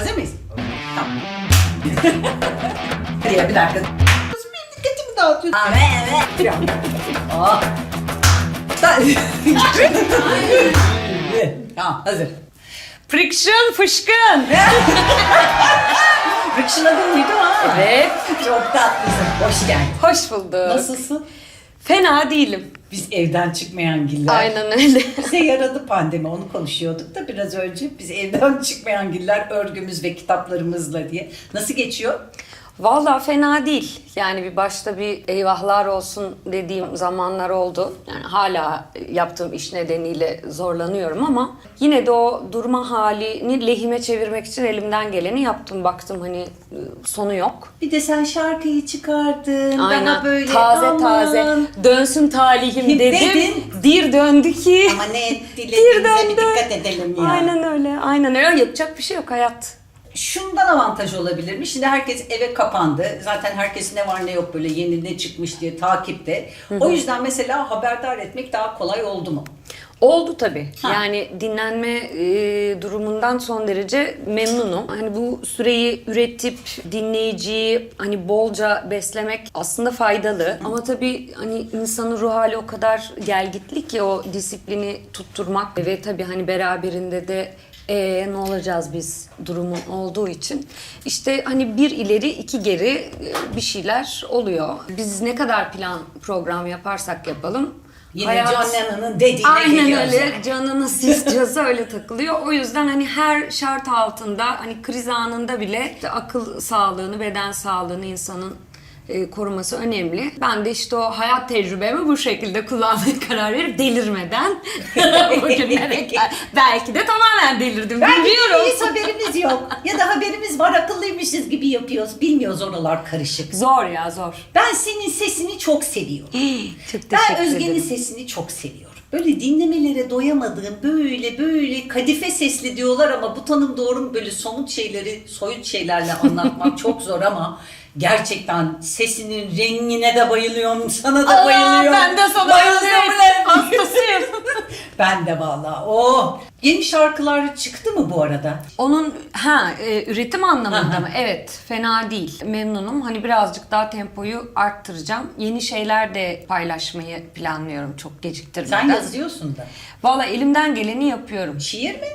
Hazır mıyız? Tamam. Hadi ya bir dakika. Kızım benim dikkatimi dağıtıyorsun. Aa, evet. Aa. tamam hazır. Friction fışkın. Rıkşıladın mıydı ha? Evet. Çok tatlısın. Hoş geldin. Hoş bulduk. Nasılsın? Fena değilim. Biz evden çıkmayan giller. Aynen öyle. Bize yaradı pandemi onu konuşuyorduk da biraz önce. Biz evden çıkmayan giller örgümüz ve kitaplarımızla diye. Nasıl geçiyor? Vallahi fena değil. Yani bir başta bir eyvahlar olsun dediğim zamanlar oldu. Yani hala yaptığım iş nedeniyle zorlanıyorum ama yine de o durma halini lehime çevirmek için elimden geleni yaptım. Baktım hani sonu yok. Bir de sen şarkıyı çıkardın. Aynen. Daha böyle taze aman. taze. Dönsün talihim Kim dedim. dedin? Bir döndü ki. Ama ne dilediğimize bir döndü. dikkat edelim ya. Aynen öyle. Aynen öyle. Yapacak bir şey yok hayat. Şundan avantaj olabilir mi? Şimdi herkes eve kapandı. Zaten herkes ne var ne yok böyle yeni ne çıkmış diye takipte. O yüzden mesela haberdar etmek daha kolay oldu mu? Oldu tabii. Ha. Yani dinlenme e, durumundan son derece memnunum. Hani bu süreyi üretip dinleyiciyi hani bolca beslemek aslında faydalı. Ama tabii hani insanın ruh hali o kadar gelgitli ki o disiplini tutturmak ve tabii hani beraberinde de ee, ne olacağız biz durumu olduğu için. İşte hani bir ileri iki geri e, bir şeyler oluyor. Biz ne kadar plan program yaparsak yapalım. Yine hayat- Lennon'ın dediğine Aynen öyle. Nasıl istiyorsa öyle takılıyor. O yüzden hani her şart altında hani kriz anında bile işte akıl sağlığını, beden sağlığını insanın e, koruması önemli. Ben de işte o hayat tecrübemi bu şekilde kullanmaya karar verip delirmeden bugünlere Belki de tamamen delirdim. Belki Bilmiyorum. hiç haberimiz yok. Ya da haberimiz var akıllıymışız gibi yapıyoruz. Bilmiyoruz oralar karışık. Zor ya zor. Ben senin sesini çok seviyorum. Çok Ben teşekkür Özge'nin ederim. sesini çok seviyorum. Böyle dinlemelere doyamadığım böyle böyle kadife sesli diyorlar ama bu tanım doğru mu? Böyle somut şeyleri soyut şeylerle anlatmak çok zor ama gerçekten sesinin rengine de bayılıyorum. Sana da Aa, bayılıyorum. ben de sana ulan. hastasıyım. ben de valla. Oh. Yeni şarkılar çıktı mı bu arada? Onun ha e, üretim anlamında Aha. mı? Evet, fena değil. Memnunum. Hani birazcık daha tempoyu arttıracağım. Yeni şeyler de paylaşmayı planlıyorum çok geciktirmeden. Sen yazıyorsun da. Valla elimden geleni yapıyorum. Şiir mi?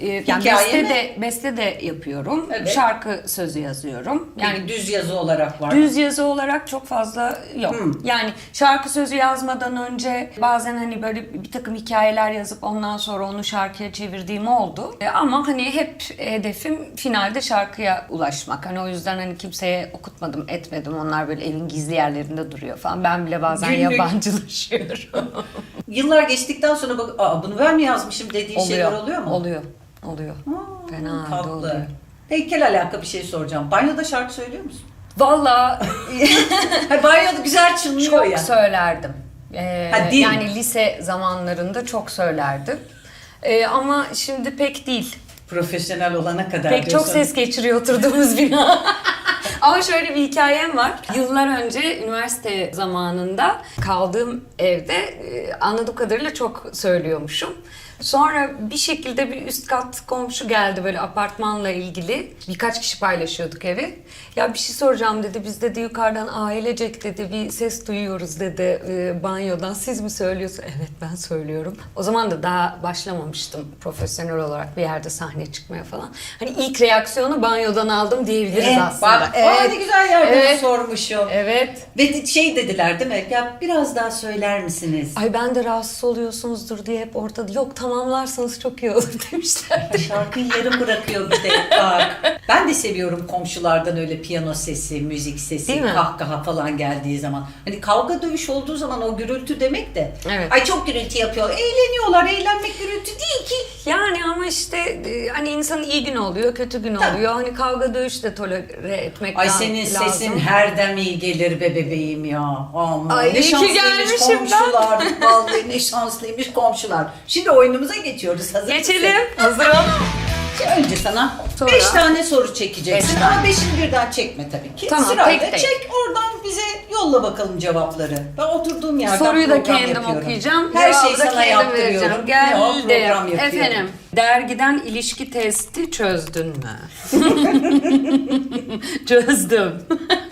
Ee, yani Hikaye beste mi? de beste de yapıyorum. Evet. Şarkı sözü yazıyorum. Yani Yani düz yazı olarak var. Düz yazı olarak çok fazla yok. Hmm. Yani şarkı sözü yazmadan önce bazen hani böyle bir takım hikayeler yazıp ondan sonra onu şarkıya çevirdiğim oldu. E, Ama hani hep hedefim finalde şarkıya ulaşmak. Hani o yüzden hani kimseye okutmadım, etmedim. Onlar böyle evin gizli yerlerinde duruyor falan. Ben bile bazen Günlük. yabancılaşıyorum. Yıllar geçtikten sonra bak, Aa, bunu ben mi yazmışım dediğin şeyler oluyor mu? Oluyor. Oluyor. Aa, Fena halde tatlı. oluyor. Heykel alaka bir şey soracağım. Banyoda şarkı söylüyor musun? Vallahi Hayır, banyoda güzel çınlıyor çok ya. söylerdim. Ee, Ha, değil mi? yani lise zamanlarında çok söylerdim. Ee, ama şimdi pek değil. Profesyonel olana kadar Pek çok diyorsun. ses geçiriyor oturduğumuz bina. Ama şöyle bir hikayem var. Yıllar önce üniversite zamanında kaldığım evde e, anladığım kadarıyla çok söylüyormuşum. Sonra bir şekilde bir üst kat komşu geldi böyle apartmanla ilgili. Birkaç kişi paylaşıyorduk evi. Ya bir şey soracağım dedi. Biz dedi yukarıdan ailecek dedi bir ses duyuyoruz dedi e, banyodan. Siz mi söylüyorsunuz? Evet ben söylüyorum. O zaman da daha başlamamıştım profesyonel olarak bir yerde sahne çıkmaya falan. Hani ilk reaksiyonu banyodan aldım diyebiliriz Eh, aslında. Bak, aa, ne güzel yerden Evet. sormuşum. Evet. Ve şey dediler değil mi? Ya biraz daha söyler misiniz? Ay ben de rahatsız oluyorsunuzdur diye hep ortada. Yok tamamlarsanız çok iyi olur demişlerdi. Şarkıyı yarım bırakıyor bir de. Bak. Ben de seviyorum komşulardan öyle piyano sesi, müzik sesi, Değil mi? kahkaha falan geldiği zaman. Hani kavga dövüş olduğu zaman o gürültü demek de. Evet. Ay çok gürültü yapıyor. Eğleniyorlar. Eğlenmek gürültü değil ki. Yani ama işte e, hani insanın iyi günü oluyor, kötü günü Tabii. oluyor. Hani kavga dövüş de tolere etmek Ay la- senin lazım. sesin her dem iyi gelir be bebeğim ya. Aman Ay, iyi ne ki şanslıymış gelmişim ben. komşular. Vallahi ne şanslıymış komşular. Şimdi oyunumuza geçiyoruz. Hazır mısın? Geçelim. Hazırım. Önce sana Sonra? 5 tane soru çekeceksin Beş ama tane. beşini birden çekme tabii ki. Tamam, Sırayla tek tek. çek oradan bize yolla bakalım cevapları. Ben oturduğum yerden Soruyu da program kendim yapıyorum. okuyacağım. Her cevabı şeyi da sana kendim yaptırıyorum. vereceğim. Yok, Geldi. program yapıyorum. Efendim. Dergiden ilişki testi çözdün mü? Çözdüm.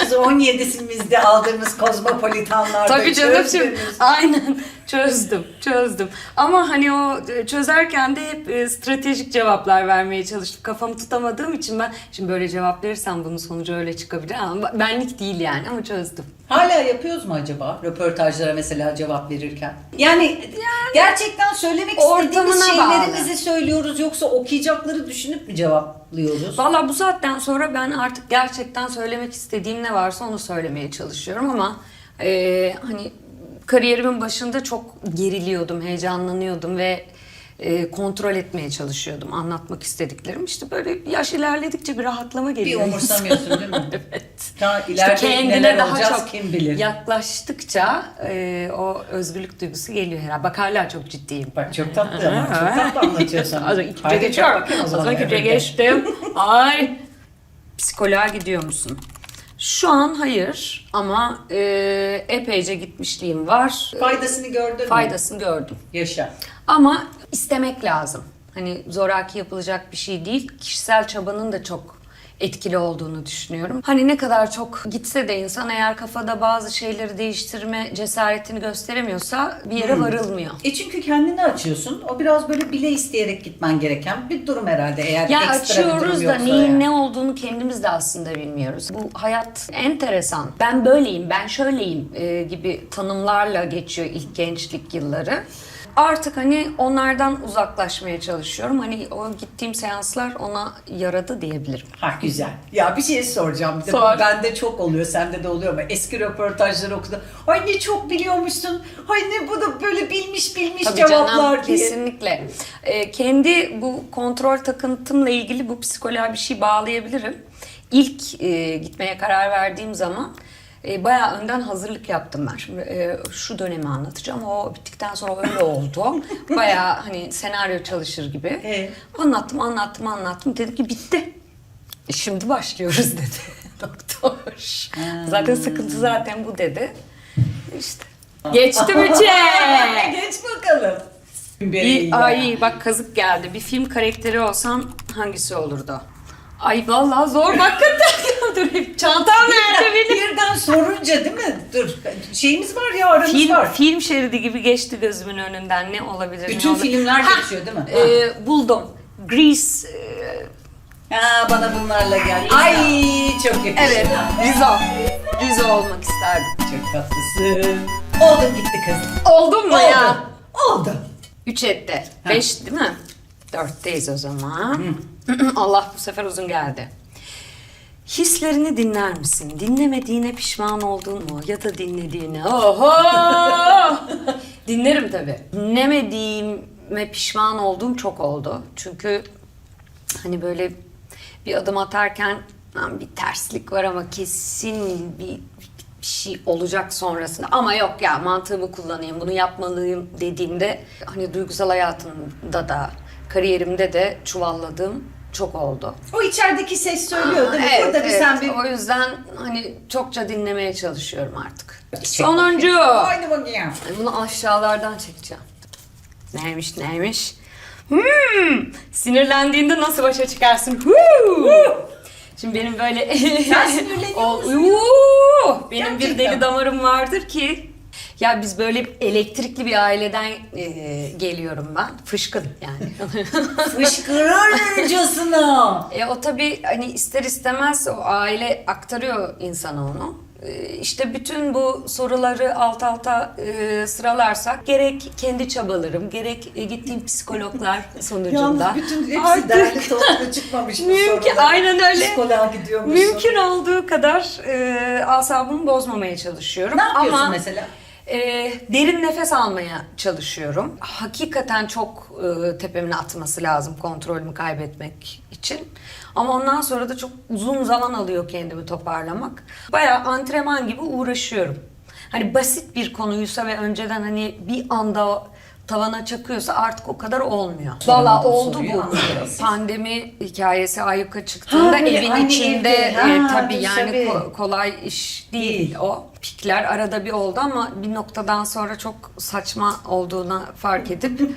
Biz 17'simizde aldığımız kozmopolitanlarda Tabii canım şimdi. çözdünüz. Aynen çözdüm, çözdüm. Ama hani o e, çözerken de hep e, stratejik cevaplar vermeye çalıştım. Kafamı tutamadığım için ben şimdi böyle cevap verirsem bunun sonucu öyle çıkabilir ama benlik değil yani ama çözdüm. Hala yapıyoruz mu acaba röportajlara mesela cevap verirken? Yani, gerçekten söylemek istediğimiz şeylerimizi bağlı. söylüyoruz yoksa okuyacakları düşünüp mü cevaplıyoruz? Valla bu saatten sonra ben artık gerçekten söylemek istediğim ne varsa onu söylemeye çalışıyorum ama e, hani kariyerimin başında çok geriliyordum, heyecanlanıyordum ve e, kontrol etmeye çalışıyordum anlatmak istediklerim. İşte böyle yaş ilerledikçe bir rahatlama Bir geliyor. umursamıyorsun değil mi? evet. İşte ileride kendine neler daha olacağız çok kim bilir. yaklaştıkça e, o özgürlük duygusu geliyor herhalde. Bak hala çok ciddiyim. Bak çok tatlı ama çok tatlı anlatıyorsun. Az önce o Az önce geçtim. Ay. Psikoloğa gidiyor musun? Şu an hayır ama e, epeyce gitmişliğim var. Faydasını gördün mü? Faydasını gördüm. Yaşa. Ama istemek lazım. Hani zoraki yapılacak bir şey değil. Kişisel çabanın da çok etkili olduğunu düşünüyorum. Hani ne kadar çok gitse de insan eğer kafada bazı şeyleri değiştirme cesaretini gösteremiyorsa bir yere varılmıyor. E çünkü kendini açıyorsun. O biraz böyle bile isteyerek gitmen gereken bir durum herhalde. Eğer Ya ekstra bir durum açıyoruz da neyin yani. ne olduğunu kendimiz de aslında bilmiyoruz. Bu hayat enteresan. Ben böyleyim, ben şöyleyim e, gibi tanımlarla geçiyor ilk gençlik yılları. Artık hani onlardan uzaklaşmaya çalışıyorum. Hani o gittiğim seanslar ona yaradı diyebilirim. Ha güzel. Ya bir şey soracağım. Bir de Sor. bende çok oluyor, sende de oluyor ama eski röportajları okudum. Ay ne çok biliyormuşsun. Ay ne bu da böyle bilmiş bilmiş Tabii cevaplar canım, diye. kesinlikle. Ee, kendi bu kontrol takıntımla ilgili bu psikoloğa bir şey bağlayabilirim. İlk e, gitmeye karar verdiğim zaman e, bayağı önden hazırlık yaptım ben. Şimdi e, şu dönemi anlatacağım. O bittikten sonra öyle oldu. bayağı hani senaryo çalışır gibi. Evet. Anlattım, anlattım, anlattım. Dedi ki bitti. E, şimdi başlıyoruz dedi doktor. Zaten sıkıntı zaten bu dedi. İşte. Geçti mi çek? Geç bakalım. Bir, ay bak kazık geldi. Bir film karakteri olsam hangisi olurdu? Ay vallahi zor hakikaten. Dur hep çantam nerede benim? Birden sorunca değil mi? Dur. Şeyimiz var ya aramız Film, var. film şeridi gibi geçti gözümün önünden. Ne olabilir? ne Bütün olabilir? filmler Ha, geçiyor değil mi? e, buldum. Grease. e, Ha, bana bunlarla gel. Ay çok yakıştı. evet. Rizo. Rizo olmak isterdim. Çok tatlısın. Oldun gitti kız. Oldum mu ya? Oldu. Oldu. Üç etti. Beş değil mi? Dörtteyiz o zaman. Allah bu sefer uzun geldi. Hislerini dinler misin? Dinlemediğine pişman oldun mu? Ya da dinlediğine? Oho! Dinlerim tabii. Dinlemediğime pişman olduğum çok oldu. Çünkü hani böyle bir adım atarken "Lan bir terslik var ama kesin bir bir şey olacak sonrasında ama yok ya mantığımı kullanayım bunu yapmalıyım dediğimde hani duygusal hayatımda da kariyerimde de çuvalladığım çok oldu. O içerideki ses söylüyor değil mi? Evet, Burada bir evet. sen bir... O yüzden hani çokça dinlemeye çalışıyorum artık. Sonuncu. Haydi bakayım. Ay, Bunu aşağılardan çekeceğim. Neymiş neymiş? Hmm, sinirlendiğinde nasıl başa çıkarsın? Huu! Şimdi benim böyle... Sen sinirleniyor musun? Benim bir Gerçekten. deli damarım vardır ki... Ya biz böyle elektrikli bir aileden e, geliyorum ben. Fışkın yani. Fışkırırcasına. E o tabii hani ister istemez o aile aktarıyor insana onu. E, işte bütün bu soruları alt alta e, sıralarsak gerek kendi çabalarım, gerek e, gittiğim psikologlar sonucunda. Yalnız bütün hepsi Artık derli toplu çıkmamış bu Mümkün- aynen öyle. Psikoloğa gidiyormuşsun. mümkün olduğu kadar e, asabımı bozmamaya çalışıyorum. Ne yapıyorsun Ama, mesela? E, derin nefes almaya çalışıyorum. Hakikaten çok e, tepemin atması lazım kontrolümü kaybetmek için. Ama ondan sonra da çok uzun zaman alıyor kendimi toparlamak. Bayağı antrenman gibi uğraşıyorum. Hani basit bir konuysa ve önceden hani bir anda tavana çakıyorsa artık o kadar olmuyor. Valla oldu bu. Pandemi hikayesi ayyuka çıktığında Ha, evin aynı içinde evde. e, Ha, tabii tabii, yani tabii. ko- kolay iş değil, Değil. o. Pikler arada bir oldu ama bir noktadan sonra çok saçma olduğuna fark edip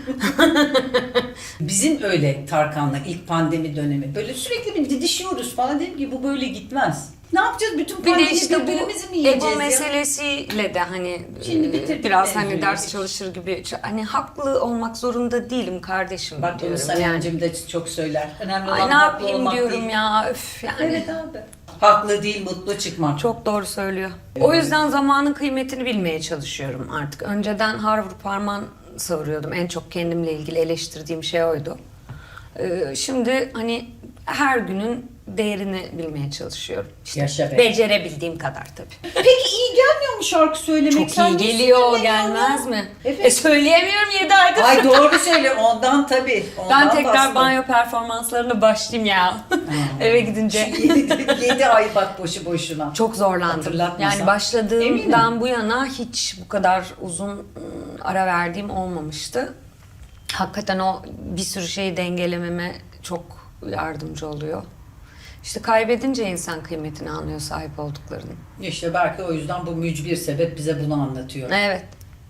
Bizim öyle Tarkan'la ilk pandemi dönemi. Böyle sürekli bir didişiyoruz falan. Dedim ki bu böyle gitmez. Ne yapacağız? Bütün bir de pandemi işte bu birbirimizi mi yiyeceğiz ego ya? meselesiyle de hani Şimdi e, bitirdik biraz mevzuyu, hani ders çalışır gibi hani haklı olmak zorunda değilim kardeşim Bak bunu diyorum Sanemciğim de çok söyler. Önemli olan Ay ne haklı yapayım olmak diyorum değil. ya öf yani. Evet abi. Haklı değil mutlu çıkmak. Çok doğru söylüyor. O yüzden zamanın kıymetini bilmeye çalışıyorum artık. Önceden har vurup parmağın savuruyordum. En çok kendimle ilgili eleştirdiğim şey oydu. Ee, Şimdi hani her günün değerini bilmeye çalışıyorum. İşte Yaşa be. Becerebildiğim kadar tabii. Peki iyi gelmiyor mu şarkı söylemek? Çok Sen iyi niye geliyor söylemiyorsun gelmez mi? Evet. E söyleyemiyorum 7 aydır. Ay doğru söyle ondan tabii. Ondan ben tekrar bastım. banyo performanslarına başlayayım ya. Eve gidince. 7 ay bak boşu boşuna. Çok zorlandım. Yani başladığımdan Eminim. bu yana hiç bu kadar uzun ara verdiğim olmamıştı. Hakikaten o bir sürü şeyi dengelememe çok yardımcı oluyor. İşte kaybedince insan kıymetini anlıyor sahip olduklarının. İşte belki o yüzden bu mücbir sebep bize bunu anlatıyor. Evet.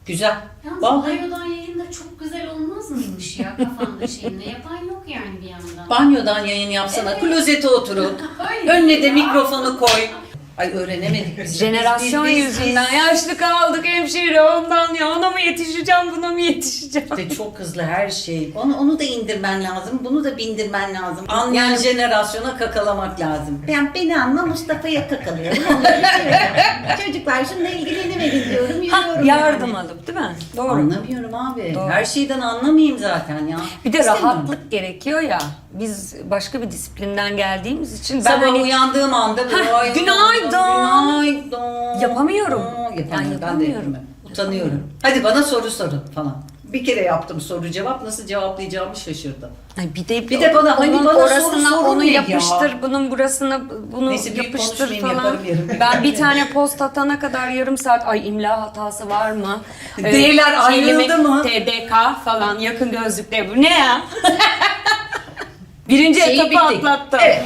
Güzel. Yalnız Vallahi banyodan yayın da çok güzel olmaz mıymış ya kafanda şeyinde? Yapan yok yani bir yandan. banyodan yayın yapsana. Evet. Klozete oturup. Öyle önüne de mikrofonu koy. Ay öğrenemedik biz. Jenerasyon Biz- biz- biz- yüzünden yaşlı kaldık hemşire ondan ya ona mı yetişeceğim buna mı yetişeceğim? İşte çok hızlı her şey. Onu onu da indirmen lazım. Bunu da bindirmen lazım. Anlayan Yani- jenerasyona kakalamak lazım. Ben beni anla Mustafa'ya kakalıyorum. Çocuklar şununla ilgilenemeyin diyorum. Ha, Yürüyorum yardım yani. alıp değil mi? Doğru. Anlamıyorum abi. Doğru. Her şeyden anlamayayım zaten ya. Bir de İstemiyorum. rahatlık gerekiyor ya. Biz başka bir disiplinden geldiğimiz için ben Sabah hani uyandığım anda Hah, "Ay, günaydın." Günaydın. Yapamıyorum. Yapamıyorum. Yani Ben de yapamıyorum. Utanıyorum. Hadi bana soru sorun falan. Bir kere yaptım soru cevap nasıl cevaplayacağımı şaşırdım. Ay bir de Bir de bana, hani onun bana soru orasına sorun onu ne ya? yapıştır, bunun burasına bunu Neyse, yapıştır falan. Ben bir tane post atana kadar yarım saat ay imla hatası var mı? Ee, D'ler ayrıldı kelime- mı? TDK falan yakın gözlükle bu ne ya? Birinci Şeyi etapı bittik. atlattım. Evet.